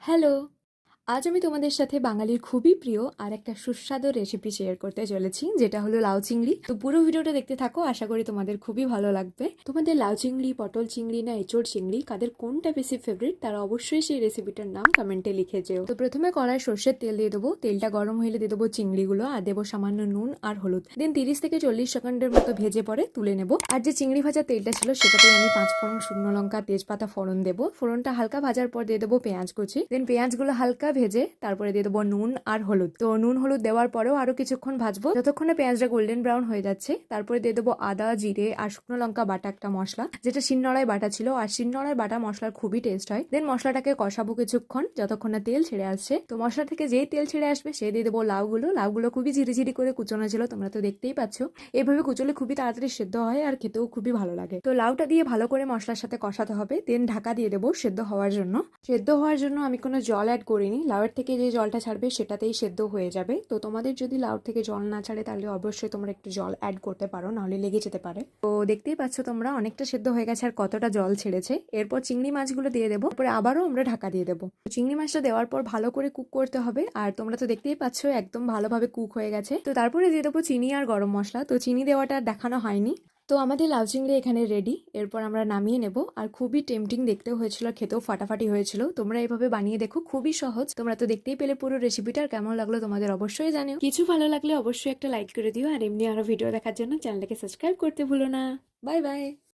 Hello. আজ আমি তোমাদের সাথে বাঙালির খুবই প্রিয় আর একটা সুস্বাদু রেসিপি শেয়ার করতে চলেছি, যেটা হলো লাউ চিংড়ি। তো পুরো ভিডিওটা দেখতে থাকো, আশা করি তোমাদের খুবই ভালো লাগবে। তোমাদের লাউ চিংড়ি, পটল চিংড়ি না এঁচড় চিংড়ি, কাদের কোনটা বেশি ফেভারিট তারা অবশ্যই সেই রেসিপিটার নাম কমেন্টে লিখে যেও। তো প্রথমে কড়াই সর্ষের তেল দিয়ে দেবো। তেলটা গরম হলে দিয়ে দেবো চিংড়িগুলো আর দেবো সামান্য নুন আর হলুদ। দেন তিরিশ থেকে চল্লিশ সেকেন্ডের মতো ভেজে পরে তুলে নেব। আর যে চিংড়ি ভাজা তেলটা ছিল, সেটাতে আমি পাঁচ ফোড়ন শুকনো লঙ্কা, তেজপাতা ফোড়ন দেবো। ফোড়নটা হালকা ভাজার পর দিয়ে দেবো পেঁয়াজ কুচি। দেন পেঁয়াজগুলো হালকা ভেজে তারপরে দিয়ে দেবো নুন আর হলুদ। তো নুন হলুদ দেওয়ার পরেও আরও কিছুক্ষণ ভাজবো। যতক্ষণে পেঁয়াজটা গোল্ডেন ব্রাউন হয়ে যাচ্ছে, তারপরে দিয়ে দেবো আদা, জিরে আর শুকনো লঙ্কা বাটা একটা মশলা। যেটা শিলনোড়ায় বাটা ছিল, আর শিলনোড়ায় বাটা মশলার খুবই টেস্ট হয়। দেন মশলাটাকে কষাবো কিছুক্ষণ, যতক্ষণ না তেল ছেড়ে আসছে। তো মশলা থেকে যেই তেল ছেড়ে আসবে, সে দিয়ে দেবো লাউগুলো। লাউগুলো খুবই ঝিরিঝিরি করে কুচোনো ছিল, তোমরা তো দেখতেই পাচ্ছ। এভাবে কুচলে খুবই তাড়াতাড়ি সেদ্ধ হয় আর খেতেও খুবই ভালো লাগে। তো লাউটা দিয়ে ভালো করে মশলার সাথে কষাতে হবে। দেন ঢাকা দিয়ে দেবো সেদ্ধ হওয়ার জন্য। সেদ্ধ হওয়ার জন্য আমি কোনো জল অ্যাড করিনি। লাউয়ের থেকে যে জলটা ছাড়বে সেটাতেই সেদ্ধ হয়ে যাবে। তো তোমাদের যদি লাউর থেকে জল না ছাড়ে তাহলে অবশ্যই তোমরা একটু জল অ্যাড করতে পারো, নাহলে লেগে যেতে পারে। তো দেখতেই পাচ্ছ তোমরা অনেকটা সেদ্ধ হয়ে গেছে আর কতটা জল ছেড়েছে। এরপর চিংড়ি মাছগুলো দিয়ে দেবো তারপরে আবারও আমরা ঢাকা দিয়ে দেবো। চিংড়ি মাছটা দেওয়ার পর ভালো করে কুক করতে হবে। আর তোমরা তো দেখতেই পাচ্ছ একদম ভালোভাবে কুক হয়ে গেছে। তো তারপরে দিয়ে দেবো চিনি আর গরম মশলা। তো চিনি দেওয়াটা দেখানো হয়নি। তো আমাদের লাউ চিংড়ি এখানে রেডি এরপর আমরা নামিয়ে নেব। আর খুবই টেম্পটিং দেখতেও হয়েছিল আর খেতেও ফাটাফাটি হয়েছিল। তোমরা এভাবে বানিয়ে দেখো খুবই সহজ। তোমরা তো দেখতেই পেলে পুরো রেসিপিটা কেমন লাগল তোমাদের অবশ্যই জানো কিছু ভালো লাগলে অবশ্যই একটা লাইক করে দিও। আর এমনি আরও ভিডিও দেখার জন্য চ্যানেলটাকে সাবস্ক্রাইব করতে ভুলো না। Bye bye